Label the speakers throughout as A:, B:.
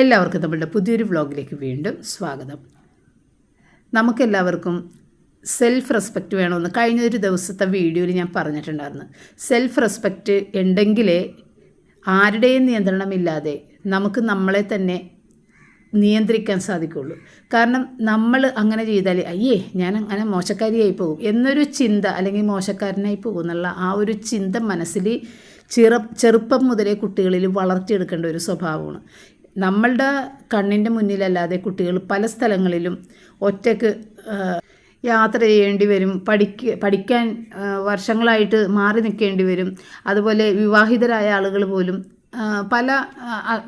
A: എല്ലാവർക്കും നമ്മളുടെ പുതിയൊരു വ്ളോഗിലേക്ക് വീണ്ടും സ്വാഗതം. നമുക്കെല്ലാവർക്കും സെൽഫ് റെസ്പെക്റ്റ് വേണമെന്ന് കഴിഞ്ഞ ഒരു ദിവസത്തെ വീഡിയോയിൽ ഞാൻ പറഞ്ഞിട്ടുണ്ടായിരുന്നു. സെൽഫ് റെസ്പെക്റ്റ് ഉണ്ടെങ്കിലേ ആരുടെയും നിയന്ത്രണമില്ലാതെ നമുക്ക് നമ്മളെ തന്നെ നിയന്ത്രിക്കാൻ സാധിക്കുള്ളൂ. കാരണം നമ്മൾ അങ്ങനെ ചെയ്താൽ അയ്യേ ഞാൻ അങ്ങനെ മോശക്കാരിയായി പോകും എന്നൊരു ചിന്ത അല്ലെങ്കിൽ മോശക്കാരനായി പോകും എന്നുള്ള ആ ഒരു ചിന്ത മനസ്സിൽ ചെറു ചെറുപ്പം മുതലേ കുട്ടികളിൽ വളർത്തിയെടുക്കേണ്ട ഒരു സ്വഭാവമാണ്. നമ്മളുടെ കണ്ണിന്റെ മുന്നിലല്ലാതെ കുട്ടികൾ പല സ്ഥലങ്ങളിലും ഒറ്റയ്ക്ക് യാത്ര ചെയ്യേണ്ടി വരും പഠിക്ക പഠിക്കാൻ വർഷങ്ങളായിട്ട് മാറി നിൽക്കേണ്ടി വരും. അതുപോലെ വിവാഹിതരായ ആളുകൾ പോലും പല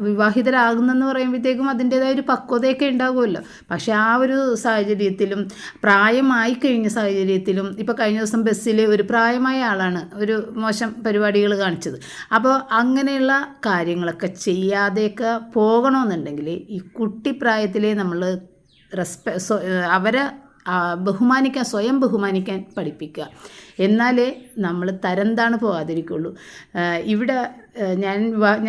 A: വിവാഹിതരാകുന്നെന്ന് പറയുമ്പോഴത്തേക്കും അതിന്റേതായ ഒരു പക്വതയൊക്കെ ഉണ്ടാകുമല്ലോ. പക്ഷേ ആ ഒരു സാഹചര്യത്തിലും പ്രായമായി കഴിഞ്ഞ സാഹചര്യത്തിലും ഇപ്പോൾ കഴിഞ്ഞ ദിവസം ബസ്സിൽ ഒരു പ്രായമായ ആളാണ് ഒരു മോശം പരിപാടികൾ കാണിച്ചത്. അപ്പോൾ അങ്ങനെയുള്ള കാര്യങ്ങളൊക്കെ ചെയ്യാതെയൊക്കെ പോകണമെന്നുണ്ടെങ്കിൽ ഈ കുട്ടിപ്രായത്തിലേ നമ്മൾ റെസ്പെ അവരെ ബഹുമാനിക്കാൻ സ്വയം ബഹുമാനിക്കാൻ പഠിപ്പിക്കുക. എന്നാലേ നമ്മൾ തരംതാണ് പോകാതിരിക്കുള്ളൂ. ഇവിടെ ഞാൻ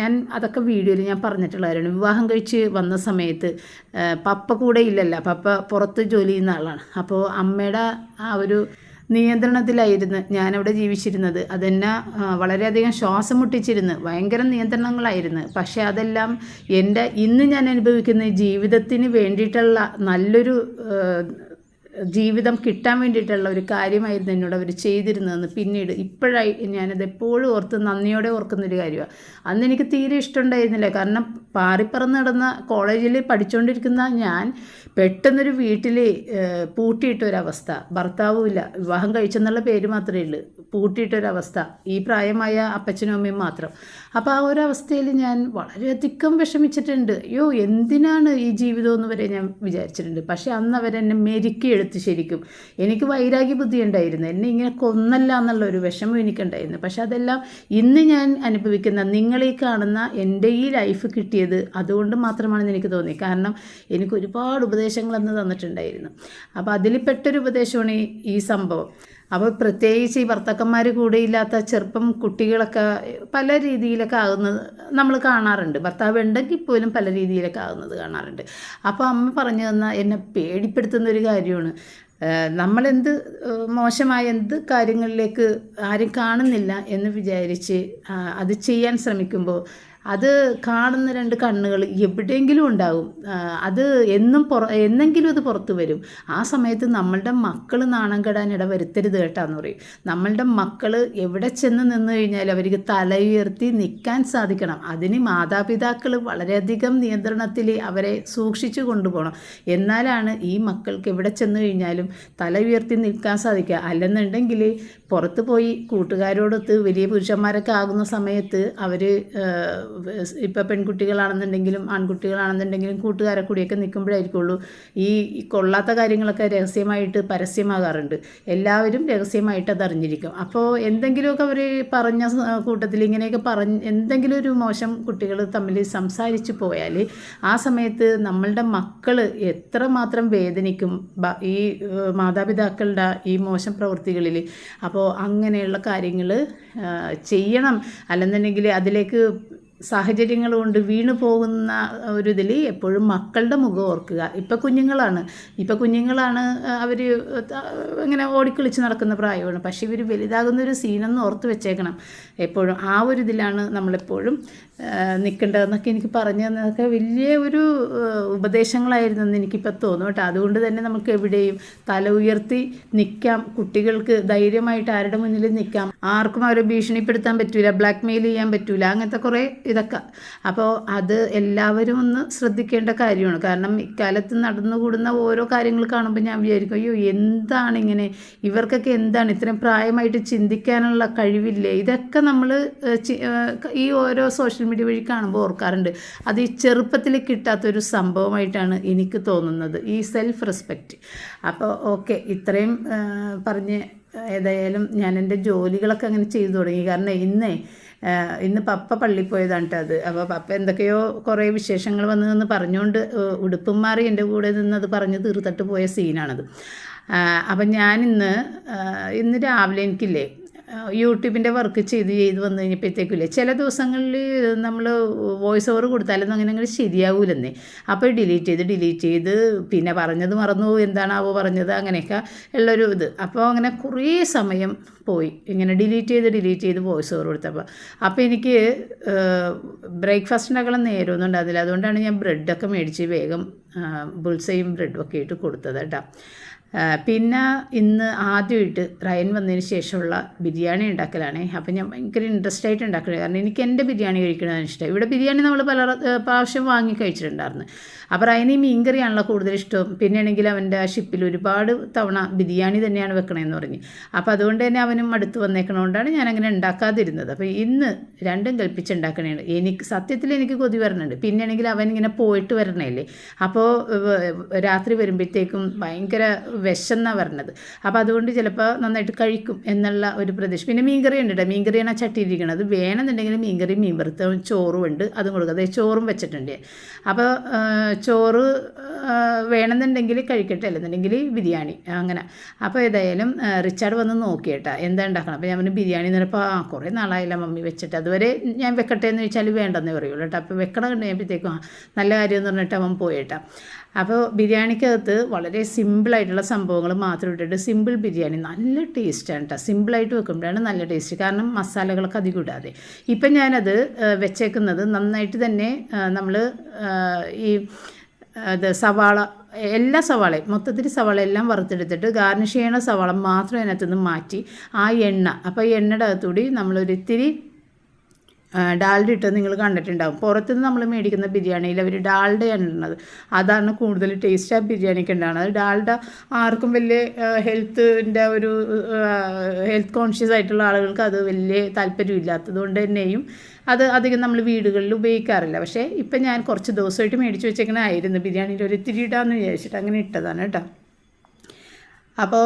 A: ഞാൻ അതൊക്കെ വീഡിയോയിൽ ഞാൻ പറഞ്ഞിട്ടുള്ള കാര്യമാണ് വിവാഹം കഴിച്ച് വന്ന സമയത്ത് പപ്പ കൂടെ ഇല്ലല്ല. പപ്പ പുറത്ത് ജോലി ചെയ്യുന്ന ആളാണ്. അപ്പോൾ അമ്മയുടെ ആ ഒരു നിയന്ത്രണത്തിലായിരുന്നു ഞാനവിടെ ജീവിച്ചിരുന്നത്. അതെന്നെ വളരെയധികം ശ്വാസം മുട്ടിച്ചിരുന്നു. ഭയങ്കര നിയന്ത്രണങ്ങളായിരുന്നു. പക്ഷേ അതെല്ലാം എന്റെ ഇന്ന് ഞാൻ അനുഭവിക്കുന്ന ജീവിതത്തിന് വേണ്ടിയിട്ടുള്ള നല്ലൊരു ജീവിതം കിട്ടാൻ വേണ്ടിയിട്ടുള്ള ഒരു കാര്യമായിരുന്നു എന്നോട് അവർ ചെയ്തിരുന്നതെന്ന് പിന്നീട് ഇപ്പോഴായി ഞാനത് എപ്പോഴും ഓർത്ത് നന്ദിയോടെ ഓർക്കുന്നൊരു കാര്യമാണ് അന്ന് എനിക്ക് തീരെ ഇഷ്ടമുണ്ടായിരുന്നില്ല. കാരണം പാറിപ്പറന്ന് നടന്ന കോളേജിൽ പഠിച്ചുകൊണ്ടിരിക്കുന്ന ഞാൻ പെട്ടെന്നൊരു വീട്ടിൽ പൂട്ടിയിട്ടൊരവസ്ഥ. ഭർത്താവുമില്ല. വിവാഹം കഴിച്ചെന്നുള്ള പേര് മാത്രമേ ഉള്ളൂ. പൂട്ടിയിട്ടൊരവസ്ഥ. ഈ പ്രായമായ അപ്പച്ചനും അമ്മയും മാത്രം. അപ്പോൾ ആ ഒരു അവസ്ഥയിൽ ഞാൻ വളരെയധികം വിഷമിച്ചിട്ടുണ്ട്. അയ്യോ എന്തിനാണ് ഈ ജീവിതം എന്ന് വരെ ഞാൻ വിചാരിച്ചിട്ടുണ്ട്. പക്ഷേ അന്ന് അവരെന്നെ മെരുക്കിയെടുത്ത് ശരിക്കും. എനിക്ക് വൈരാഗ്യ ബുദ്ധി ഉണ്ടായിരുന്നു. എന്നെ ഇങ്ങനെ കൊന്നല്ല എന്നുള്ള ഒരു വിഷമം എനിക്കുണ്ടായിരുന്നു. പക്ഷെ അതെല്ലാം ഇന്ന് ഞാൻ അനുഭവിക്കുന്ന നിങ്ങളീ കാണുന്ന എന്റെ ഈ ലൈഫ് കിട്ടിയത് അതുകൊണ്ട് മാത്രമാണെന്ന് എനിക്ക് തോന്നി. കാരണം എനിക്ക് ഒരുപാട് ഉപദേശങ്ങൾ അന്ന് തന്നിട്ടുണ്ടായിരുന്നു. അപ്പോൾ അതിൽ പെട്ടൊരു ഉപദേശമാണ് ഈ സംഭവം. അപ്പോൾ പ്രത്യേകിച്ച് ഈ ഭർത്താക്കന്മാർ കൂടെ ഇല്ലാത്ത ചെറുപ്പം കുട്ടികളൊക്കെ പല രീതിയിലൊക്കെ ആകുന്നത് നമ്മൾ കാണാറുണ്ട്. ഭർത്താവ് ഉണ്ടെങ്കിൽ പോലും പല രീതിയിലൊക്കെ ആകുന്നത് കാണാറുണ്ട്. അപ്പോൾ അമ്മ പറഞ്ഞു തന്ന എന്നെ പേടിപ്പെടുത്തുന്ന ഒരു കാര്യമാണ്. നമ്മളെന്ത് മോശമായ എന്ത് കാര്യങ്ങളിലേക്ക് ആരും കാണുന്നില്ല എന്ന് വിചാരിച്ച് അത് ചെയ്യാൻ ശ്രമിക്കുമ്പോൾ അത് കാണുന്ന രണ്ട് കണ്ണുകൾ എവിടെയെങ്കിലും ഉണ്ടാകും അത് എന്നും പുറ എന്നെങ്കിലും അത് പുറത്ത് വരും. ആ സമയത്ത് നമ്മളുടെ മക്കൾ നാണം കെടാൻ ഇട വരുത്തരുത് കേട്ടാന്ന് പറയും. നമ്മളുടെ മക്കൾ എവിടെ ചെന്ന് നിന്ന് കഴിഞ്ഞാൽ അവർക്ക് തല ഉയർത്തി നിൽക്കാൻ സാധിക്കണം. അതിന് മാതാപിതാക്കൾ വളരെയധികം നിയന്ത്രണത്തിൽ അവരെ സൂക്ഷിച്ചു കൊണ്ടുപോകണം. എന്നാലാണ് ഈ മക്കൾക്ക് എവിടെ ചെന്ന് കഴിഞ്ഞാലും തല ഉയർത്തി നിൽക്കാൻ സാധിക്കുക. അല്ലെന്നുണ്ടെങ്കിൽ പുറത്ത് പോയി കൂട്ടുകാരോടൊത്ത് വലിയ പുരുഷന്മാരൊക്കെ ആകുന്ന സമയത്ത് അവർ ഇപ്പോൾ പെൺകുട്ടികളാണെന്നുണ്ടെങ്കിലും ആൺകുട്ടികളാണെന്നുണ്ടെങ്കിലും കൂട്ടുകാരെ കൂടിയൊക്കെ നിൽക്കുമ്പോഴായിരിക്കുള്ളൂ. ഈ ഈ കൊള്ളാത്ത കാര്യങ്ങളൊക്കെ രഹസ്യമായിട്ട് പരസ്യമാകാറുണ്ട്. എല്ലാവരും രഹസ്യമായിട്ട് അത് അറിഞ്ഞിരിക്കും അപ്പോൾ എന്തെങ്കിലുമൊക്കെ അവർ പറഞ്ഞ കൂട്ടത്തിൽ ഇങ്ങനെയൊക്കെ പറഞ്ഞ് എന്തെങ്കിലും ഒരു മോശം കുട്ടികൾ തമ്മിൽ സംസാരിച്ചു പോയാൽ ആ സമയത്ത് നമ്മളുടെ മക്കൾ എത്രമാത്രം വേദനിക്കും ഈ മാതാപിതാക്കളുടെ ഈ മോശം പ്രവൃത്തികളിൽ അപ്പോൾ അങ്ങനെയുള്ള കാര്യങ്ങൾ ചെയ്യണം. അല്ലെന്നുണ്ടെങ്കിൽ അതിലേക്ക് സാഹചര്യങ്ങൾ കൊണ്ട് വീണു പോകുന്ന ഒരു ഇതിൽ എപ്പോഴും മക്കളുടെ മുഖം ഓർക്കുക. ഇപ്പം കുഞ്ഞുങ്ങളാണ്. ഇപ്പം കുഞ്ഞുങ്ങളാണ് അവർ ഇങ്ങനെ ഓടിക്കളിച്ച് നടക്കുന്ന പ്രായമാണ്. പക്ഷേ ഇവർ വലുതാകുന്ന ഒരു സീനൊന്നും ഓർത്ത് വെച്ചേക്കണം. എപ്പോഴും ആ ഒരു ഇതിലാണ് നമ്മളെപ്പോഴും നിൽക്കേണ്ടതെന്നൊക്കെ എനിക്ക് പറഞ്ഞു തന്നതൊക്കെ വലിയ ഒരു ഉപദേശങ്ങളായിരുന്നു എന്ന് എനിക്കിപ്പോൾ തോന്നും കേട്ടോ. അതുകൊണ്ട് തന്നെ നമുക്ക് എവിടെയും തല ഉയർത്തി നിൽക്കാം. കുട്ടികൾക്ക് ധൈര്യമായിട്ട് ആരുടെ മുന്നിൽ നിൽക്കാം. ആർക്കും അവരെ ഭീഷണിപ്പെടുത്താൻ പറ്റൂല. ബ്ലാക്ക് മെയിൽ ചെയ്യാൻ പറ്റൂല. അങ്ങനത്തെ കുറേ ഇതൊക്കെ. അപ്പോൾ അത് എല്ലാവരും ഒന്ന് ശ്രദ്ധിക്കേണ്ട കാര്യമാണ്. കാരണം ഇക്കാലത്ത് നടന്നുകൂടുന്ന ഓരോ കാര്യങ്ങൾ കാണുമ്പോൾ ഞാൻ വിചാരിക്കും അയ്യോ എന്താണ് ഇങ്ങനെ? ഇവർക്കൊക്കെ എന്താണ്? ഇത്രയും പ്രായമായിട്ട് ചിന്തിക്കാനുള്ള കഴിവില്ലേ? ഇതൊക്കെ നമ്മൾ ഈ ഓരോ സോഷ്യൽ മീഡിയ വഴി കാണുമ്പോൾ ഓർക്കാറുണ്ട്. അത് ഈ ചെറുപ്പത്തിൽ കിട്ടാത്തൊരു സംഭവമായിട്ടാണ് എനിക്ക് തോന്നുന്നത്. ഈ സെൽഫ് റെസ്പെക്റ്റ് അപ്പോൾ ഓക്കെ ഇത്രയും പറഞ്ഞ് ഏതായാലും ഞാൻ എന്റെ ജോലികളൊക്കെ അങ്ങനെ ചെയ്തു തുടങ്ങി. കാരണം ഇന്നേ ഇന്ന് പപ്പ പള്ളി പോയതാണ് കേട്ടോ അത്. അപ്പോൾ പപ്പ എന്തൊക്കെയോ കുറേ വിശേഷങ്ങൾ വന്ന് നിന്ന് പറഞ്ഞുകൊണ്ട് ഉടുപ്പും മാറി എന്റെ കൂടെ നിന്ന് അത് പറഞ്ഞ് തീർത്തിട്ട് പോയ സീനാണത് അപ്പം ഞാനിന്ന് ഇന്ന് രാവിലെ എനിക്കില്ലേ യൂട്യൂബിന്റെ വർക്ക് ചെയ്ത് ചെയ്ത് വന്നു കഴിഞ്ഞപ്പോഴത്തേക്കില്ലേ ചില ദിവസങ്ങളിൽ നമ്മൾ വോയിസ് ഓവർ കൊടുത്താലൊന്നും അങ്ങനെ അങ്ങനെ ശരിയാവൂലെന്നേ. അപ്പോൾ ഡിലീറ്റ് ചെയ്ത് ഡിലീറ്റ് ചെയ്ത് പിന്നെ പറഞ്ഞത് മറന്നു എന്താണാവോ പറഞ്ഞത് അങ്ങനെയൊക്കെ ഉള്ളൊരു ഇത്. അപ്പോൾ അങ്ങനെ കുറേ സമയം പോയി. ഇങ്ങനെ ഡിലീറ്റ് ചെയ്ത് ഡിലീറ്റ് ചെയ്ത് വോയിസ് ഓവർ കൊടുത്തപ്പോൾ. അപ്പോൾ എനിക്ക് ബ്രേക്ക്ഫാസ്റ്റിനൊക്കെ നേരമൊന്നും ഉണ്ടായിരുന്നില്ല. അതുകൊണ്ടാണ് ഞാൻ ബ്രെഡൊക്കെ മേടിച്ച് വേഗം ബുൾസയും ബ്രെഡും ഒക്കെ ഇട്ട് കൊടുത്തത് കേട്ടോ. പിന്നെ ഇന്ന് ആദ്യമായിട്ട് റയൻ വന്നതിന് ശേഷമുള്ള ബിരിയാണി ഉണ്ടാക്കലാണ്. അപ്പം ഞാൻ ഭയങ്കര ഇൻട്രസ്റ്റ് ആയിട്ട് ഉണ്ടാക്കുന്നത് കാരണം എനിക്ക് എന്റെ ബിരിയാണി കഴിക്കണതാണ് ഇഷ്ടം. ഇവിടെ ബിരിയാണി നമ്മൾ പല പ്രാവശ്യം വാങ്ങി കഴിച്ചിട്ടുണ്ടായിരുന്നു. അപ്പോൾ റയന് മീൻകറിയാണല്ലോ കൂടുതൽ ഇഷ്ടം. പിന്നെയാണെങ്കിൽ അവന്റെ ഷിപ്പിൽ ഒരുപാട് തവണ ബിരിയാണി തന്നെയാണ് വെക്കണമെന്ന് പറഞ്ഞ്. അപ്പോൾ അതുകൊണ്ട് തന്നെ അവനും അടുത്ത് വന്നേക്കണതുകൊണ്ടാണ് ഞാൻ അങ്ങനെ ഉണ്ടാക്കാതിരുന്നത്. അപ്പോൾ ഇന്ന് രണ്ടും കൽപ്പിച്ച് ഉണ്ടാക്കണേണ് എനിക്ക് സത്യത്തിൽ എനിക്ക് കൊതി വരണുണ്ട്. പിന്നെയാണെങ്കിൽ അവൻ ഇങ്ങനെ പോയിട്ട് വരണല്ലേ? അപ്പോൾ രാത്രി വരുമ്പോഴത്തേക്കും ഭയങ്കര വിശന്നാണ് വരണത്. അപ്പോൾ അതുകൊണ്ട് ചിലപ്പോൾ നന്നായിട്ട് കഴിക്കും എന്നുള്ള ഒരു പ്രതീക്ഷ. പിന്നെ മീൻകറി ഉണ്ട് കേട്ടോ മീൻകറിയാണ് ആ ചട്ടിയിരിക്കുന്നത് വേണമെന്നുണ്ടെങ്കിൽ മീൻകറി മീൻ വറുത്തതും ചോറും ഉണ്ട്. അതും കൊടുക്കുക അതായത് ചോറും വെച്ചിട്ടുണ്ട്. അപ്പോൾ ചോറ് വേണമെന്നുണ്ടെങ്കിൽ കഴിക്കട്ടെ. അല്ലെന്നുണ്ടെങ്കിൽ ബിരിയാണി. അങ്ങനെ. അപ്പോൾ ഏതായാലും റിച്ചാർഡ് വന്ന് നോക്കിയേട്ടാ. എന്താ ഉണ്ടാക്കണം? അപ്പോൾ ഞാൻ പറഞ്ഞു ബിരിയാണി എന്ന് ആ കുറേ നാളായില്ല മമ്മി വെച്ചിട്ട്. അതുവരെ ഞാൻ വെക്കട്ടെ എന്ന് വെച്ചാൽ വേണ്ടെന്നേ പറയുള്ളൂ കേട്ടോ അപ്പോൾ വെക്കണം കണ്ടു കഴിയുമ്പോഴത്തേക്കും നല്ല കാര്യം എന്ന് പറഞ്ഞിട്ട് അവൻ പോയേട്ടാ. അപ്പോൾ ബിരിയാണിക്കകത്ത് വളരെ സിമ്പിളായിട്ടുള്ള സംഭവങ്ങൾ മാത്രം ഇട്ടിട്ട് സിമ്പിൾ ബിരിയാണി നല്ല ടേസ്റ്റാണ് കേട്ടോ സിമ്പിളായിട്ട് വെക്കുമ്പോഴാണ് നല്ല ടേസ്റ്റ് കാരണം മസാലകളൊക്കെ അധികം ഇടാതെ. ഇപ്പം ഞാനത് വെച്ചേക്കുന്നത് നന്നായിട്ട് തന്നെ നമ്മൾ ഈ ഇത് സവാള എല്ലാ സവാളയും മൊത്തത്തിൽ സവാള എല്ലാം വറുത്തെടുത്തിട്ട് ഗാർണിഷ് ചെയ്യണ സവാള മാത്രം അതിനകത്തുനിന്ന് മാറ്റി ആ എണ്ണ. അപ്പോൾ ഈ എണ്ണയുടെ അകത്തുകൂടി നമ്മളൊരിത്തിരി ഡാൽഡ ഇട്ട് നിങ്ങൾ കണ്ടിട്ടുണ്ടാവും. പുറത്തുനിന്ന് നമ്മൾ മേടിക്കുന്ന ബിരിയാണിയിൽ അവർ ഡാൽഡയാണ് ഇടുന്നത്. അതാണ് കൂടുതൽ ടേസ്റ്റ് ആ ബിരിയാണിക്ക് ഉണ്ടാകുന്നത് ഡാൽഡ ആർക്കും വലിയ ഹെൽത്തിന്റെ ഒരു ഹെൽത്ത് കോൺഷ്യസ് ആയിട്ടുള്ള ആളുകൾക്ക് അത് വലിയ താല്പര്യമില്ലാത്തത് കൊണ്ട് തന്നെയും അത് അധികം നമ്മൾ വീടുകളിൽ ഉപയോഗിക്കാറില്ല. പക്ഷേ ഇപ്പം ഞാൻ കുറച്ച് ദിവസമായിട്ട് മേടിച്ച് വെച്ചേക്കണമായിരുന്നു ബിരിയാണിയിൽ ഒരു ഇത്തിരി ഇടാമെന്ന് വിചാരിച്ചിട്ട് അങ്ങനെ ഇട്ടതാണ് കേട്ടോ. അപ്പോൾ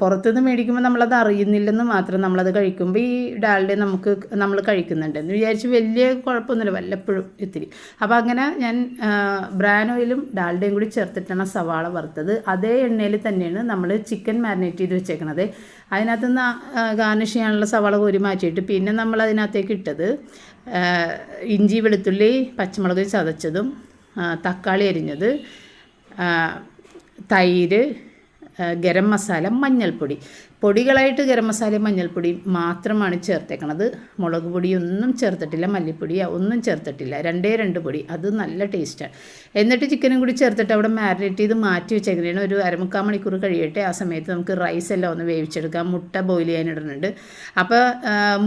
A: പുറത്തുനിന്ന് മേടിക്കുമ്പോൾ നമ്മളത് അറിയുന്നില്ലെന്ന് മാത്രം നമ്മളത് കഴിക്കുമ്പോൾ ഈ ഡാൽഡ നമുക്ക് നമ്മൾ കഴിക്കുന്നുണ്ട് എന്ന് വിചാരിച്ച് വലിയ കുഴപ്പമൊന്നുമില്ല വല്ലപ്പോഴും ഇത്തിരി. അപ്പോൾ അങ്ങനെ ഞാൻ ബ്രാൻ ഓയിലും ഡാൽഡയും കൂടി ചേർത്തിട്ടാണ് സവാള വറുത്തത്. അതേ എണ്ണയിൽ തന്നെയാണ് നമ്മൾ ചിക്കൻ മാരിനേറ്റ് ചെയ്ത് വെച്ചേക്കണത്. അതിനകത്ത് നിന്ന് ഗാർണിഷ് ചെയ്യാനുള്ള സവാള കോരി മാറ്റിയിട്ട് പിന്നെ നമ്മൾ അതിനകത്തേക്ക് ഇട്ടത് ഇഞ്ചി വെളുത്തുള്ളി പച്ചമുളക് ചതച്ചതും തക്കാളി അരിഞ്ഞത് തൈര് ഗരം മസാല മഞ്ഞൾപ്പൊടി. പൊടികളായിട്ട് ഗരം മസാലയും മഞ്ഞൾപ്പൊടിയും മാത്രമാണ് ചേർത്തേക്കണത്. മുളക് പൊടിയൊന്നും ചേർത്തിട്ടില്ല മല്ലിപ്പൊടി ഒന്നും ചേർത്തിട്ടില്ല. രണ്ടേ രണ്ട് പൊടി. അത് നല്ല ടേസ്റ്റാണ് എന്നിട്ട് ചിക്കനും കൂടി ചേർത്തിട്ട് അവിടെ മാരിനേറ്റ് ചെയ്ത് മാറ്റി വെച്ചേക്കുന്നതിന് ഒരു അരമുക്കാൽ മണിക്കൂർ കഴിയട്ടെ. ആ സമയത്ത് നമുക്ക് റൈസ് എല്ലാം ഒന്ന് വേവിച്ചെടുക്കാം. മുട്ട ബോയിൽ ചെയ്യാനിടുന്നുണ്ട് അപ്പോൾ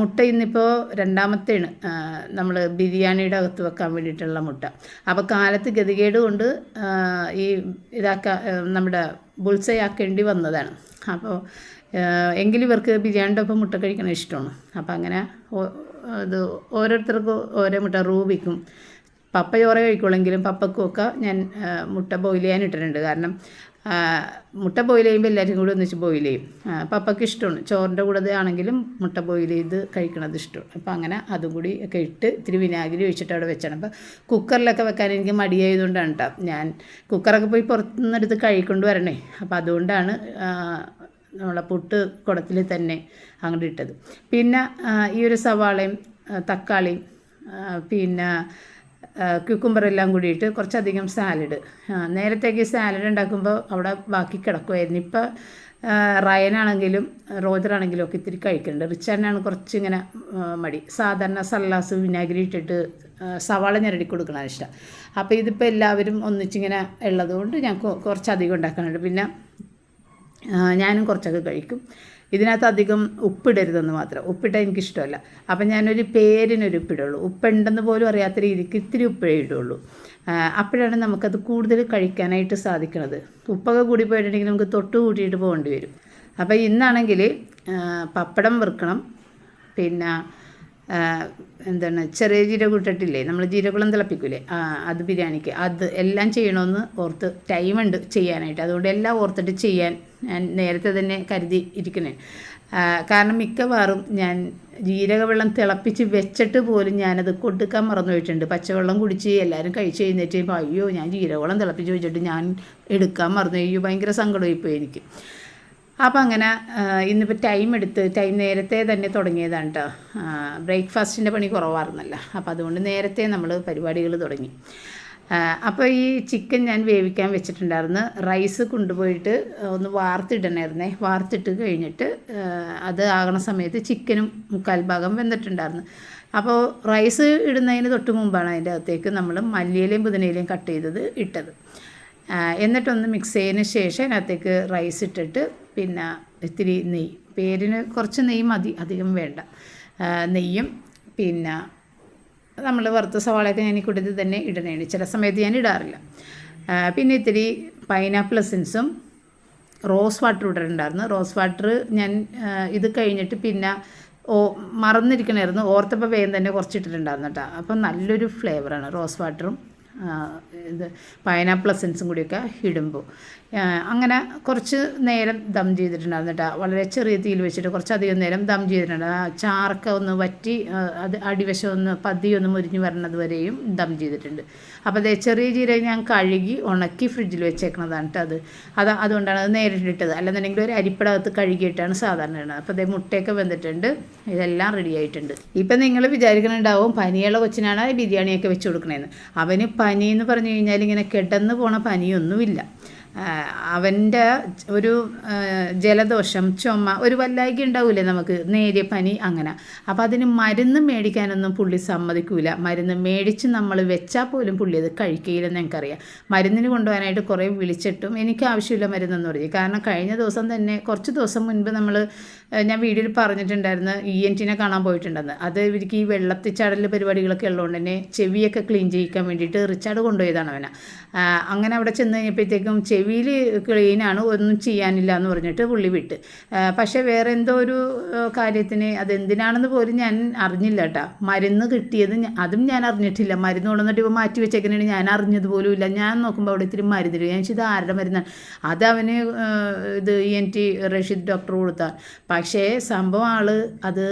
A: മുട്ട ഇന്നിപ്പോൾ രണ്ടാമത്തെയാണ് നമ്മൾ ബിരിയാണിയുടെ അകത്ത് വെക്കാൻ വേണ്ടിയിട്ടുള്ള മുട്ട. അപ്പോൾ കാലത്ത് ഗതികേട് കൊണ്ട് ഈ ഇതാക്കാൻ നമ്മുടെ ബുൾസയാക്കേണ്ടി വന്നതാണ്. അപ്പോൾ എങ്കിലും ഇവർക്ക് ബിരിയാണിന്റെ ഒപ്പം മുട്ട കഴിക്കണ ഇഷ്ടമാണ്. അപ്പം അങ്ങനെ ഇത് ഓരോരുത്തർക്കും ഓരോ മുട്ട റൂബിക്കും പപ്പ ചോറ കഴിക്കുള്ളെങ്കിലും പപ്പക്കുമൊക്കെ ഞാൻ മുട്ട ബോയിൽ ചെയ്യാൻ ഇട്ടിട്ടുണ്ട്. കാരണം മുട്ട ബോയിൽ ചെയ്യുമ്പോൾ എല്ലാവരും കൂടി ഒന്നിച്ച് ബോയിൽ ചെയ്യും. പപ്പയ്ക്ക് ഇഷ്ടമാണ്. ചോറിന്റെ കൂടെ ആണെങ്കിലും മുട്ട ബോയിൽ ചെയ്ത് കഴിക്കണത് ഇഷ്ടമാണ്. അപ്പോൾ അങ്ങനെ അതും കൂടി ഒക്കെ ഇട്ട് ഇത്തിരി വിനാഗിരി ഒഴിച്ചിട്ട് അവിടെ വെച്ചാണ്. അപ്പോൾ കുക്കറിലൊക്കെ വെക്കാൻ എനിക്ക് മടിയായതുകൊണ്ടാണ് കേട്ടോ ഞാൻ കുക്കറൊക്കെ പോയി പുറത്തുനിന്ന് എടുത്ത് കഴിക്കൊണ്ട് വരണേ. അപ്പോൾ അതുകൊണ്ടാണ് നമ്മളെ പുട്ട് കുടത്തിൽ തന്നെ അങ്ങോട്ട് ഇട്ടത്. പിന്നെ ഈ ഒരു സവാളയും തക്കാളിയും പിന്നെ ക്യൂക്കുംബർ എല്ലാം കൂടിയിട്ട് കുറച്ചധികം സാലഡ്. നേരത്തേക്ക് സാലഡ് ഉണ്ടാക്കുമ്പോൾ അവിടെ ബാക്കി കിടക്കുമായിരുന്നു ഇപ്പോൾ റയനാണെങ്കിലും റോജറാണെങ്കിലും ഒക്കെ ഇത്തിരി കഴിക്കുന്നുണ്ട് റിച്ചാനാണ് കുറച്ചിങ്ങനെ മടി. സാധാരണ സല്ലാസ് വിനാഗിരി ഇട്ടിട്ട് സവാള ഞെരടി കൊടുക്കണം ഇഷ്ടം. അപ്പോൾ ഇതിപ്പോൾ എല്ലാവരും ഒന്നിച്ചിങ്ങനെ ഉള്ളതുകൊണ്ട് ഞാൻ കുറച്ചധികം ഉണ്ടാക്കാനുണ്ട് പിന്നെ ഞാനും കുറച്ചൊക്കെ കഴിക്കും. ഇതിനകത്ത് അധികം ഉപ്പിടരുതെന്ന് മാത്രം. ഉപ്പിട്ടാൽ എനിക്കിഷ്ടമല്ല. അപ്പം ഞാനൊരു പേരിനൊരു ഉപ്പിടുള്ളൂ. ഉപ്പുണ്ടെന്ന് പോലും അറിയാത്ത രീതിക്ക് ഇത്തിരി ഉപ്പേ ഇടുള്ളൂ. അപ്പോഴാണ് നമുക്കത് കൂടുതൽ കഴിക്കാനായിട്ട് സാധിക്കുന്നത് ഉപ്പൊക്കെ കൂടി പോയിട്ടുണ്ടെങ്കിൽ നമുക്ക് തൊട്ട് കൂട്ടിയിട്ട് പോകേണ്ടി വരും. അപ്പോൾ ഇന്നാണെങ്കിൽ പപ്പടം വെറുക്കണം. പിന്നെ എന്താണ് ചെറിയ ജീരകം ഇട്ടിട്ടില്ലേ? നമ്മൾ ജീരകുളം തിളപ്പിക്കൂലേ? അത് ബിരിയാണിക്ക്. അത് എല്ലാം ചെയ്യണമെന്ന് ഓർത്ത് ടൈമുണ്ട് ചെയ്യാനായിട്ട്. അതുകൊണ്ട് എല്ലാം ഓർത്തിട്ട് ചെയ്യാൻ ഞാൻ നേരത്തെ തന്നെ കരുതി ഇരിക്കണേ. കാരണം മിക്കവാറും ഞാൻ ജീരകവെള്ളം തിളപ്പിച്ച് വെച്ചിട്ട് പോലും ഞാനത് കൊടുക്കാൻ മറന്നു പോയിട്ടുണ്ട്. പച്ചവെള്ളം കുടിച്ച് എല്ലാവരും കഴിച്ച് കഴിഞ്ഞിട്ട് അയ്യോ ഞാൻ ജീരകവെള്ളം തിളപ്പിച്ച് വെച്ചിട്ട് ഞാൻ എടുക്കാൻ മറന്നു അയ്യോ ഭയങ്കര സങ്കടമായിപ്പോയി എനിക്ക്. അപ്പോൾ അങ്ങനെ ഇന്നിപ്പോൾ ടൈം എടുത്ത് ടൈം നേരത്തെ തന്നെ തുടങ്ങിയതാണ് കേട്ടോ ബ്രേക്ക്ഫാസ്റ്റിന്റെ പണി കുറവായിരുന്നല്ലോ. അപ്പോൾ അതുകൊണ്ട് നേരത്തെ നമ്മൾ പരിപാടികൾ തുടങ്ങി. അപ്പോൾ ഈ ചിക്കൻ ഞാൻ വേവിക്കാൻ വെച്ചിട്ടുണ്ടായിരുന്നു. റൈസ് കൊണ്ടുപോയിട്ട് ഒന്ന് വാർത്തിടണമായിരുന്നേ വാർത്തിട്ട് കഴിഞ്ഞിട്ട് അത് ആകണ സമയത്ത് ചിക്കനും മുക്കാൽ ഭാഗം വെന്തിട്ടുണ്ടായിരുന്നു. അപ്പോൾ റൈസ് ഇടുന്നതിന് തൊട്ട് മുമ്പാണ് അതിന്റെ അകത്തേക്ക് നമ്മൾ മല്ലിയിലയും പുതിനയിലയും കട്ട് ചെയ്തത് ഇട്ടത്. എന്നിട്ടൊന്ന് മിക്സ് ചെയ്തതിന് ശേഷം അതിനകത്തേക്ക് റൈസ് ഇട്ടിട്ട് പിന്നെ ഇത്തിരി നെയ്യ്. പേരിന് കുറച്ച് നെയ്യ് മതി അധികം വേണ്ട. നെയ്യും പിന്നെ നമ്മൾ വറുത്ത സവാളയൊക്കെ ഞാൻ ഈ കൂട്ടത്തിൽ തന്നെ ഇടണേണ് ചില സമയത്ത് ഞാൻ ഇടാറില്ല. പിന്നെ ഇത്തിരി പൈനാപ്പിൾ എസൻസും റോസ് വാട്ടർ ഇട്ടിട്ടുണ്ടായിരുന്നു റോസ് വാട്ടർ ഞാൻ ഇത് കഴിഞ്ഞിട്ട് പിന്നെ ഓ മറന്നിരിക്കണമായിരുന്നു ഓർത്തപ്പോൾ വേഗം തന്നെ കുറച്ചിട്ടിട്ടുണ്ടായിരുന്നു കേട്ടോ. അപ്പം നല്ലൊരു ഫ്ലേവറാണ് റോസ് വാട്ടറും ഇത് പൈനാപ്പിൾ എസൻസും കൂടിയൊക്കെ ഇടുമ്പോൾ അങ്ങനെ കുറച്ച് നേരം ദം ചെയ്തിട്ടുണ്ടായിരുന്നു വളരെ ചെറിയ തീയിൽ വെച്ചിട്ട് കുറച്ചധികം നേരം ദം ചെയ്തിട്ടുണ്ട്. ആ ചാറൊക്കെ ഒന്ന് വറ്റി അത് അടിവശം ഒന്ന് പതിയൊന്ന് മുരിഞ്ഞ് വരണത് വരെയും ദം ചെയ്തിട്ടുണ്ട്. അപ്പോൾ അതേ ചെറിയ ജീരകം ഞാൻ കഴുകി ഉണക്കി ഫ്രിഡ്ജിൽ വെച്ചേക്കണതാണ് അത്. അത് അതുകൊണ്ടാണ് അത് നേരിട്ടിട്ടത്. അല്ലെന്നുണ്ടെങ്കിൽ ഒരു അരിപ്പടകത്ത് കഴുകിയിട്ടാണ് സാധാരണ ഇടുന്നത്. അപ്പോൾ അതേ മുട്ടയൊക്കെ വെന്തിട്ടുണ്ട്. ഇതെല്ലാം റെഡി ആയിട്ടുണ്ട്. ഇപ്പം നിങ്ങൾ വിചാരിക്കുന്നുണ്ടാവും പനിയുള്ള കൊച്ചിനാണ് ബിരിയാണിയൊക്കെ വെച്ച് കൊടുക്കണേന്ന്. അവന് എന്ന് പറഞ്ഞു കഴിഞ്ഞാൽ ഇങ്ങനെ കിടന്നു പോണ പനിയൊന്നുമില്ല. അവന്റെ ഒരു ജലദോഷം ചുമ ഒരു വല്ലായ്ക ഉണ്ടാവില്ലേ നമുക്ക്? നേരിയ പനി അങ്ങനെ. അപ്പോൾ അതിന് മരുന്ന് മേടിക്കാനൊന്നും പുള്ളി സമ്മതിക്കൂല. മരുന്ന് മേടിച്ച് നമ്മൾ വെച്ചാൽ പോലും പുള്ളി അത് കഴിക്കുകയില്ലെന്ന് എനിക്കറിയാം മരുന്നിന് കൊണ്ടുപോകാനായിട്ട് കുറേ വിളിച്ചിട്ടും എനിക്ക് ആവശ്യമില്ല മരുന്നെന്ന് പറഞ്ഞു. കാരണം കഴിഞ്ഞ ദിവസം തന്നെ കുറച്ച് ദിവസം മുൻപ് നമ്മൾ ഞാൻ വീഡിയോയിൽ പറഞ്ഞിട്ടുണ്ടായിരുന്നു ഇ എൻ ടിനെ കാണാൻ പോയിട്ടുണ്ടെന്ന്. അത് ഇവർക്ക് ഈ വെള്ളത്തിച്ചാടൽ പരിപാടികളൊക്കെ ഉള്ളതുകൊണ്ട് തന്നെ ചെവിയൊക്കെ ക്ലീൻ ചെയ്യിക്കാൻ വേണ്ടിയിട്ട് റിച്ചാർഡ് കൊണ്ടുപോയതാണ് അവനെ. അങ്ങനെ അവിടെ ചെന്ന് കഴിഞ്ഞപ്പോഴത്തേക്കും ചെവിയിൽ ക്ലീനാണ് ഒന്നും ചെയ്യാനില്ല എന്ന് പറഞ്ഞിട്ട് പുള്ളി വിട്ട്. പക്ഷേ വേറെ എന്തോ ഒരു കാര്യത്തിന് അതെന്തിനാണെന്ന് പോലും ഞാൻ അറിഞ്ഞില്ല കേട്ടോ മരുന്ന് കിട്ടിയത് അതും ഞാൻ അറിഞ്ഞിട്ടില്ല. മരുന്ന് കൊണ്ടുവന്നിട്ട് ഇപ്പോൾ മാറ്റി വെച്ചേക്കണേ ഞാൻ അറിഞ്ഞത് പോലും ഇല്ല. ഞാൻ നോക്കുമ്പോൾ അവിടെ ഇത്തിരി മരുന്നില്ല ഞാൻ ഇത് ആരുടെ മരുന്നാണ്? അത് അവന് ഇത് ടി റഷീദ് ഡോക്ടർ കൊടുത്താൽ പക്ഷേ സംഭവം ആൾ അത്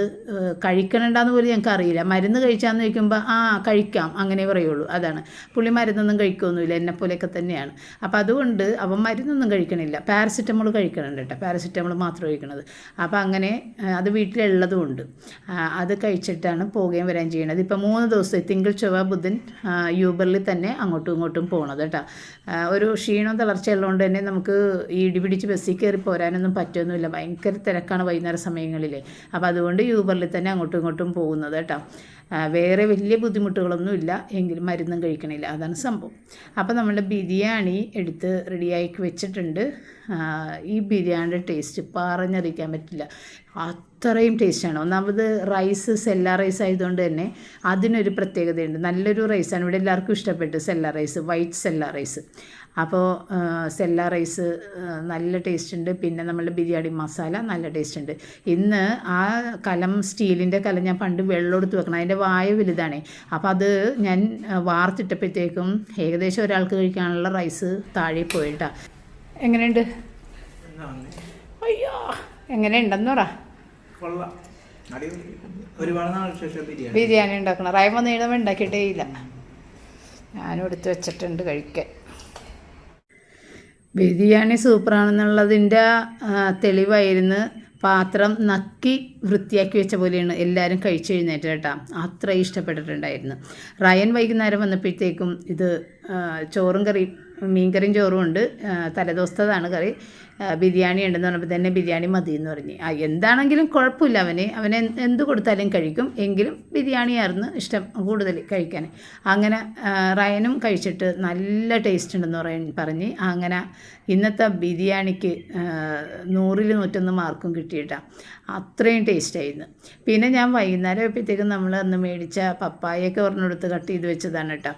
A: കഴിക്കണണ്ടെന്ന് പോലും ഞങ്ങൾക്ക് അറിയില്ല. മരുന്ന് കഴിച്ചാന്ന് ചോദിക്കുമ്പോൾ ആ കഴിക്കാം അങ്ങനെ പറയുള്ളൂ. അതാണ്. പുള്ളി മരുന്നൊന്നും എന്നെ പോലെയൊക്കെ തന്നെയാണ്. അപ്പോൾ അതുകൊണ്ട് അവൻ മരുന്നൊന്നും കഴിക്കണില്ല. പാരസിറ്റമോൾ കഴിക്കണുണ്ട് കേട്ടോ പാരസിറ്റമോൾ മാത്രം കഴിക്കണത് അപ്പോൾ അങ്ങനെ അത് വീട്ടിലുള്ളതുകൊണ്ട് അത് കഴിച്ചിട്ടാണ് പോവുകയും വരാൻ ചെയ്യണത് ഇപ്പോൾ മൂന്ന് ദിവസത്തെ തിങ്കൾ ചൊവ്വ ബുധൻ യൂബറിൽ തന്നെ അങ്ങോട്ടും ഇങ്ങോട്ടും പോകണത് കേട്ടോ ഒരു ക്ഷീണവും തളർച്ചയുള്ളതുകൊണ്ട് തന്നെ നമുക്ക് ഇടി പിടിച്ച് ബസ്സിൽ കയറി പോരാനൊന്നും പറ്റൊന്നുമില്ല ഭയങ്കര തിരക്കാണ് വൈകുന്നേര സമയങ്ങളിൽ അപ്പോൾ അതുകൊണ്ട് യൂബറിൽ തന്നെ അങ്ങോട്ടും ഇങ്ങോട്ടും പോകുന്നത് കേട്ടോ വേറെ വലിയ ബുദ്ധിമുട്ടുകളൊന്നുമില്ല. എങ്കിലും മരുന്നും കഴിക്കണില്ല. അതാണ് സംഭവം. അപ്പോൾ നമ്മൾ ബിരിയാണി എടുത്ത് റെഡിയാക്കി വെച്ചിട്ടുണ്ട്. ഈ ബിരിയാണിയുടെ ടേസ്റ്റ് പറഞ്ഞറിയിക്കാൻ പറ്റില്ല. അത്രയും ടേസ്റ്റാണ്. ഒന്നാമത് റൈസ് സെല്ല റൈസ് ആയതുകൊണ്ട് തന്നെ അതിനൊരു പ്രത്യേകതയുണ്ട്. നല്ലൊരു റൈസാണ്. ഇവിടെ എല്ലാവർക്കും ഇഷ്ടപ്പെട്ടു sella rice white sella rice. അപ്പോൾ സെല്ല റൈസ് നല്ല ടേസ്റ്റ് ഉണ്ട് പിന്നെ നമ്മളുടെ ബിരിയാണി മസാല നല്ല ടേസ്റ്റ് ഉണ്ട് ഇന്ന് ആ കലം സ്റ്റീലിന്റെ കലം ഞാൻ പണ്ട് വെള്ളം എടുത്ത് വെക്കണം. അതിന്റെ വായ വലുതാണേ. അപ്പോൾ അത് ഞാൻ വാർത്തിട്ടപ്പോഴത്തേക്കും ഏകദേശം ഒരാൾക്ക് കഴിക്കാനുള്ള റൈസ് താഴെ പോയിട്ടാ. എങ്ങനെയുണ്ട്? അയ്യോ എങ്ങനെയുണ്ടെന്ന് പറ. ബിരിയാണി. ഉണ്ടാക്കണം. റൈമ നീളം ഉണ്ടാക്കിയിട്ടേ ഇല്ല. ഞാനും എടുത്ത് വെച്ചിട്ടുണ്ട് കഴിക്കാൻ. ബിരിയാണി സൂപ്പറാണെന്നുള്ളതിന്റെ തെളിവായിരുന്നു. പാത്രം നക്കി വൃത്തിയാക്കി വെച്ച പോലെയാണ് എല്ലാവരും കഴിച്ചു എഴുന്നേറ്റ് കേട്ടോ. അത്ര ഇഷ്ടപ്പെട്ടിട്ടുണ്ടായിരുന്നു. റയൻ വൈകുന്നേരം വന്നപ്പോഴത്തേക്കും ഇത് ചോറും കറിയും മീൻകറിയും ചോറും ഉണ്ട്. തലേദിവസത്തതാണ് കറി. ബിരിയാണി ഉണ്ടെന്ന് പറഞ്ഞപ്പോൾ തന്നെ ബിരിയാണി മതി എന്ന് പറഞ്ഞു. ആ എന്താണെങ്കിലും കുഴപ്പമില്ല അവന്. അവന് എന്ത് കൊടുത്താലും കഴിക്കും. എങ്കിലും ബിരിയാണിയായിരുന്നു ഇഷ്ടം കൂടുതൽ കഴിക്കാൻ. അങ്ങനെ റയനും കഴിച്ചിട്ട് നല്ല ടേസ്റ്റ് ഉണ്ടെന്ന് പറയ പറഞ്ഞ് അങ്ങനെ ഇന്നത്തെ ബിരിയാണിക്ക് നൂറിൽ നൂറ്റൊന്ന് മാർക്കും കിട്ടിയിട്ടാണ് അത്രയും ടേസ്റ്റായിരുന്നു പിന്നെ ഞാൻ വൈകുന്നേരം ആയപ്പോഴത്തേക്കും നമ്മൾ അന്ന് മേടിച്ച പപ്പായൊക്കെ ഒരെണ്ണെടുത്ത് കട്ട് ചെയ്ത് വെച്ചതാണ് കേട്ടോ.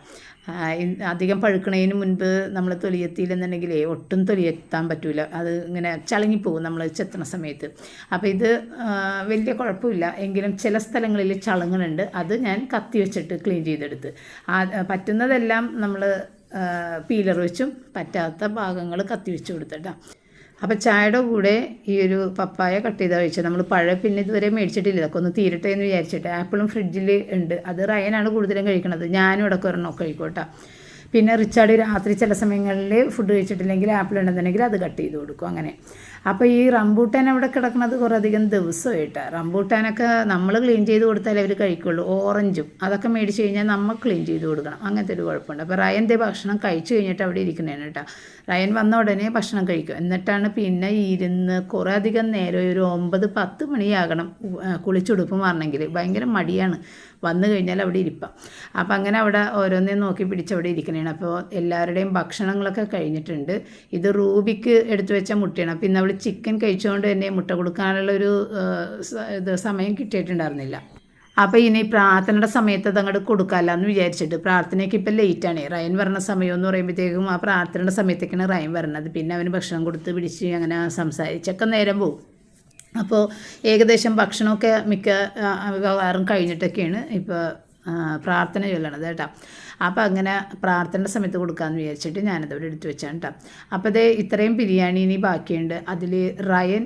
A: അധികം പഴുക്കണതിന് മുൻപ് നമ്മൾ തൊലിയെത്തിയില്ലെന്നുണ്ടെങ്കിലേ ഒട്ടും തൊലിയെത്താൻ പറ്റില്ല അത് ഇങ്ങനെ ചളങ്ങിപ്പോകും നമ്മൾ ചെത്തണ സമയത്ത്. അപ്പോൾ ഇത് വലിയ കുഴപ്പമില്ല. എങ്കിലും ചില സ്ഥലങ്ങളിൽ ചളങ്ങുന്നുണ്ട് അത് ഞാൻ കത്തി വെച്ചിട്ട് ക്ലീൻ ചെയ്തെടുത്ത്. പറ്റുന്നതെല്ലാം നമ്മൾ പീലർ വെച്ചും പറ്റാത്ത ഭാഗങ്ങൾ കത്തി വെച്ച് കൊടുത്തിട്ടാണ് അപ്പോൾ ചായയുടെ കൂടെ ഈ ഒരു പപ്പായ കട്ട് ചെയ്താൽ കഴിച്ചത് നമ്മൾ പഴം പിന്നെ ഇതുവരെ മേടിച്ചിട്ടില്ല. ഇതൊക്കെ ഒന്ന് തീരട്ടെ എന്ന് വിചാരിച്ചിട്ട്. ആപ്പിളും ഫ്രിഡ്ജിൽ ഉണ്ട്. അത് റയനാണ് കൂടുതലും കഴിക്കുന്നത് ഞാനും ഇടയ്ക്ക് ഒരെണ്ണം കഴിക്കോട്ടെ. പിന്നെ റിച്ചാർഡ് രാത്രി ചില സമയങ്ങളിൽ ഫുഡ് കഴിച്ചിട്ടില്ലെങ്കിൽ ആപ്പിൾ ഉണ്ടെന്നുണ്ടെങ്കിൽ അത് കട്ട് ചെയ്ത് കൊടുക്കും. അങ്ങനെ. അപ്പോൾ ഈ റംബൂട്ടാൻ അവിടെ കിടക്കുന്നത് കുറേ അധികം ദിവസമായിട്ട്. റംബൂട്ടാനൊക്കെ നമ്മൾ ക്ലീൻ ചെയ്ത് കൊടുത്താലേ അവർ കഴിക്കുള്ളൂ. ഓറഞ്ചും അതൊക്കെ മേടിച്ച് കഴിഞ്ഞാൽ നമ്മൾ ക്ലീൻ ചെയ്ത് കൊടുക്കണം. അങ്ങനത്തെ ഒരു കുഴപ്പമുണ്ട്. അപ്പോൾ റയന്റെ ഭക്ഷണം കഴിച്ചു കഴിഞ്ഞിട്ട് അവിടെ ഇരിക്കുന്നതാണ് കേട്ടോ. റയൻ വന്ന ഉടനെ ഭക്ഷണം കഴിക്കും. എന്നിട്ടാണ് പിന്നെ ഇരുന്ന് കുറേ അധികം നേരം ഒരു ഒമ്പത് പത്ത് മണിയാകണം കുളിച്ചുടുപ്പ് മാറണമെങ്കിൽ ഭയങ്കര മടിയാണ്. വന്നു കഴിഞ്ഞാൽ അവിടെ ഇരിപ്പം. അപ്പം അങ്ങനെ അവിടെ ഓരോന്നേ നോക്കി പിടിച്ച് അവിടെ ഇരിക്കണേണ് അപ്പോൾ എല്ലാവരുടെയും ഭക്ഷണങ്ങളൊക്കെ കഴിഞ്ഞിട്ടുണ്ട്. ഇത് റൂബിക്ക് എടുത്തു വെച്ച മുട്ടിയാണ്. അപ്പോൾ ഇന്ന് ചിക്കൻ കഴിച്ചുകൊണ്ട് തന്നെ മുട്ട കൊടുക്കാനുള്ള ഒരു ഇത് സമയം കിട്ടിയിട്ടുണ്ടായിരുന്നില്ല. അപ്പോൾ ഇനി പ്രാർത്ഥനയുടെ സമയത്ത് അങ്ങോട്ട് കൊടുക്കാമല്ലോ എന്ന് വിചാരിച്ചിട്ട് പ്രാർത്ഥനയ്ക്ക് ഇപ്പം ലേറ്റാണ്. റയൻ വരണ സമയം എന്ന് പറയുമ്പോഴത്തേക്കും ആ പ്രാർത്ഥനയുടെ സമയത്തേക്കാണ് റയൻ വരണത്. പിന്നെ അവന് ഭക്ഷണം കൊടുത്ത് പിടിച്ച് അങ്ങനെ സംസാരിച്ചൊക്കെ നേരം പോകും അപ്പോൾ ഏകദേശം ഭക്ഷണമൊക്കെ മിക്ക മിക്കവാറും കഴിഞ്ഞിട്ടൊക്കെയാണ് ഇപ്പോൾ പ്രാർത്ഥന ചൊല്ലണത് കേട്ടോ. അപ്പോൾ അങ്ങനെ പ്രാർത്ഥനയുടെ സമയത്ത് കൊടുക്കാമെന്ന് വിചാരിച്ചിട്ട് ഞാനതവിടെ എടുത്തു വെച്ചാണ് കേട്ടോ അപ്പോൾ അതേ ഇത്രയും ബിരിയാണി ഇനി ബാക്കിയുണ്ട്. അതിൽ റയൻ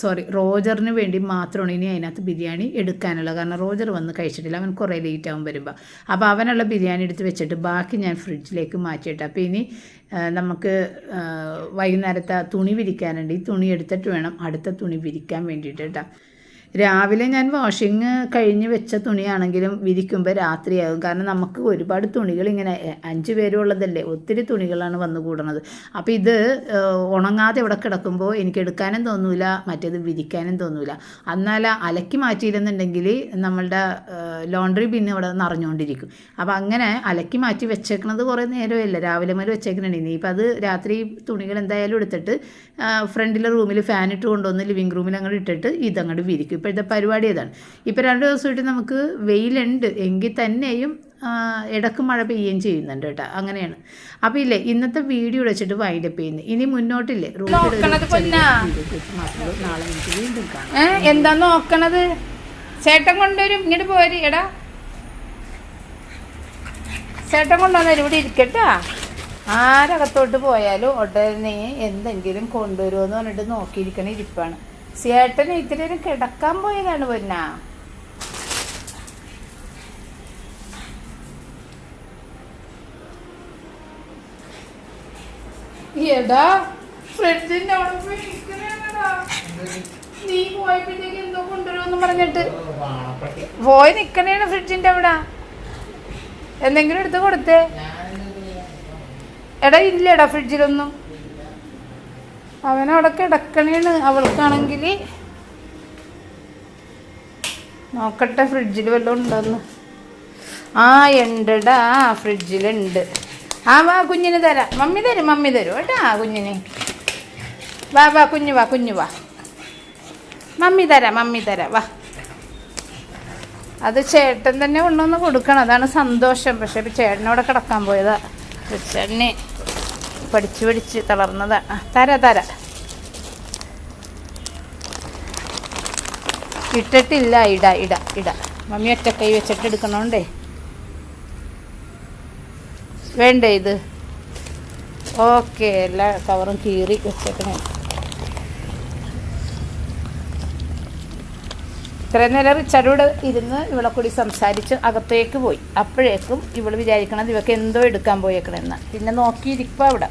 A: സോറി റോജറിന് വേണ്ടി മാത്രമാണ് ഇനി അതിനകത്ത് ബിരിയാണി എടുക്കാനുള്ളത്. കാരണം റോജർ വന്ന് കഴിച്ചിട്ടില്ല. അവൻ കുറേ ലേറ്റ് ആവും വരുമ്പോൾ അപ്പോൾ അവനുള്ള ബിരിയാണി എടുത്ത് വെച്ചിട്ട് ബാക്കി ഞാൻ ഫ്രിഡ്ജിലേക്ക് മാറ്റിയിട്ട്. അപ്പോൾ ഇനി നമുക്ക് വൈകുന്നേരത്തെ തുണി വിരിക്കാനുണ്ട്. ഈ തുണി എടുത്തിട്ട് വേണം അടുത്ത തുണി വിരിക്കാൻ വേണ്ടിയിട്ട് കേട്ടോ രാവിലെ ഞാൻ വാഷിങ് കഴിഞ്ഞ് വെച്ച തുണിയാണെങ്കിലും വിരിക്കുമ്പോൾ രാത്രിയാകും. കാരണം നമുക്ക് ഒരുപാട് തുണികൾ ഇങ്ങനെ അഞ്ച് പേരുള്ളതല്ലേ ഒത്തിരി തുണികളാണ് വന്നു കൂടണത്. അപ്പോൾ ഇത് ഉണങ്ങാതെ ഇവിടെ കിടക്കുമ്പോൾ എനിക്ക് എടുക്കാനും തോന്നൂല മറ്റേത് വിരിക്കാനും തോന്നൂല. എന്നാൽ അലക്കി മാറ്റിയിരുന്നുണ്ടെങ്കിൽ നമ്മളുടെ ലോണ്ടറി ബിന്ന് ഇവിടെ നിറഞ്ഞുകൊണ്ടിരിക്കും അപ്പോൾ അങ്ങനെ അലക്കി മാറ്റി വെച്ചേക്കണത് കുറേ നേരമല്ല? രാവിലെ മുതൽ വെച്ചേക്കണുണ്ട് ഇനിയിപ്പോൾ അത് രാത്രി തുണികൾ എന്തായാലും എടുത്തിട്ട് ഫ്രണ്ടിലെ റൂമിൽ ഫാൻ ഇട്ട് കൊണ്ടുവന്ന് ലിവിങ് റൂമിൽ അങ്ങോട്ട് ഇട്ടിട്ട് ഇതങ്ങോട്ട് വിരിക്കും. ഇപ്പോഴത്തെ പരിപാടി ഇതാണ്. ഇപ്പോൾ രണ്ട് ദിവസമായിട്ട് നമുക്ക് വെയിലുണ്ട്. എങ്കിൽ തന്നെയും ഇടയ്ക്ക് മഴ പെയ്യുകയും ചെയ്യുന്നുണ്ട് കേട്ടോ. അങ്ങനെയാണ്. അപ്പോൾ ഇല്ലേ ഇന്നത്തെ വീഡിയോ വെച്ചിട്ട് വൈൻഡപ്പ് ചെയ്യുന്നു. ഇനി മുന്നോട്ടില്ലേ റൂമിൽ
B: നോക്കണത് പൊന്നാ.
A: നാളെ എനിക്ക് വീണ്ടും കാണാം.
B: എന്താ നോക്കണത്? ചേട്ടൻ കൊണ്ടുവരും. ഇങ്ങോട്ട് പോര്. എടാ. ചേട്ടൻ കൊണ്ടുവന്നേരും ഇവിടെ ഇരിക്കട്ടാ. ആരകത്തോട്ട് പോയാലും ഉടനെ എന്തെങ്കിലും കൊണ്ടുവരുമോ എന്ന് പറഞ്ഞിട്ട് നോക്കിയിരിക്കണ ഇരിപ്പാണ്. ചേട്ടൻ ഇത്തിരി കിടക്കാൻ പോയതാണ് പൊന്ന. എടാ ഫ്രിഡ്ജിന്റെ അവിടെ പോയി നീ പോയപ്പോഴത്തേക്ക് എന്തോ കൊണ്ടുവരുമെന്ന് പറഞ്ഞിട്ട്. പോയി നിക്കണേണ് ഫ്രിഡ്ജിന്റെ അവിടെ. എന്തെങ്കിലും എടുത്ത് കൊടുത്തേ. എടാ ഇല്ലടാ ഫ്രിഡ്ജിലൊന്നും. അവനവിടെ കിടക്കണേണ് അവൾക്കാണെങ്കിൽ. നോക്കട്ടെ ഫ്രിഡ്ജിൽ വല്ലതും ഉണ്ടോന്ന്. ആ ഉണ്ടടാ ഫ്രിഡ്ജിലുണ്ട്. ആ വാ കുഞ്ഞിന് തരാം. മമ്മി തരും മമ്മി തരും കേട്ടോ ആ കുഞ്ഞിന്. വാ വാ കുഞ്ഞു വാ കുഞ്ഞു വാ. മമ്മി തരാം മമ്മി തരാം വാ. അത് ചേട്ടൻ തന്നെ കൊണ്ടുവന്ന് കൊടുക്കണം. അതാണ് സന്തോഷം. പക്ഷെ ചേട്ടനോടെ കിടക്കാൻ പോയതാ. ചേട്ടനെ പഠിച്ച് പഠിച്ച് തളർന്നത്. തര തര. ഇട്ടിട്ടില്ല ഇട ഇട ഇട. മമ്മി ഒറ്റ കൈ വെച്ചിട്ട് എടുക്കണോണ്ടേ? വേണ്ടേ ഇത്? ഓക്കെ എല്ലാ കവറും കീറി വെച്ചേക്കണേ. ഇത്രയും നേരം റിച്ചാർഡോട് ഇരുന്ന് ഇവളെ കൂടി സംസാരിച്ച് അകത്തേക്ക് പോയി. അപ്പോഴേക്കും ഇവൾ വിചാരിക്കണത് ഇവക്ക് എന്തോ എടുക്കാൻ പോയേക്കണെന്ന്. പിന്നെ നോക്കിയിരിക്കുക അവിടെ.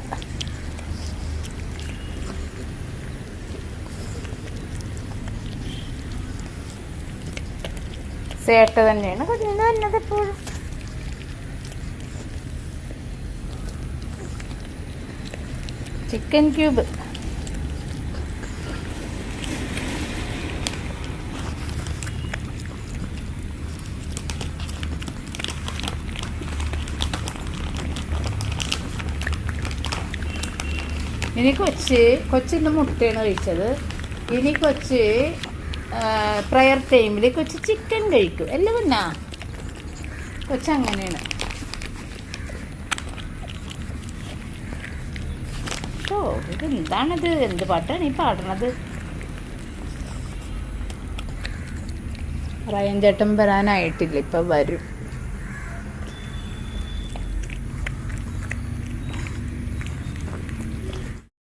B: സേട്ട തന്നെയാണ് കുഞ്ഞിന് വന്നത് എപ്പോഴും. Chicken cube. ഇനി കൊച്ച് കൊച്ചിന്ന് മുട്ടയാണ് കഴിച്ചത്. ഇനി കൊച്ച് പ്രയർ ടൈമിൽ കൊച്ച് ചിക്കൻ കഴിക്കും. അല്ല പിന്നെ? കൊച്ചങ്ങനെയാണ് ഓ ഇത് എന്താണിത്? എന്ത് പാട്ടാണ് ഈ പാടണത്? റയൻ ചേട്ടൻ വരാനായിട്ടില്ല ഇപ്പം വരും.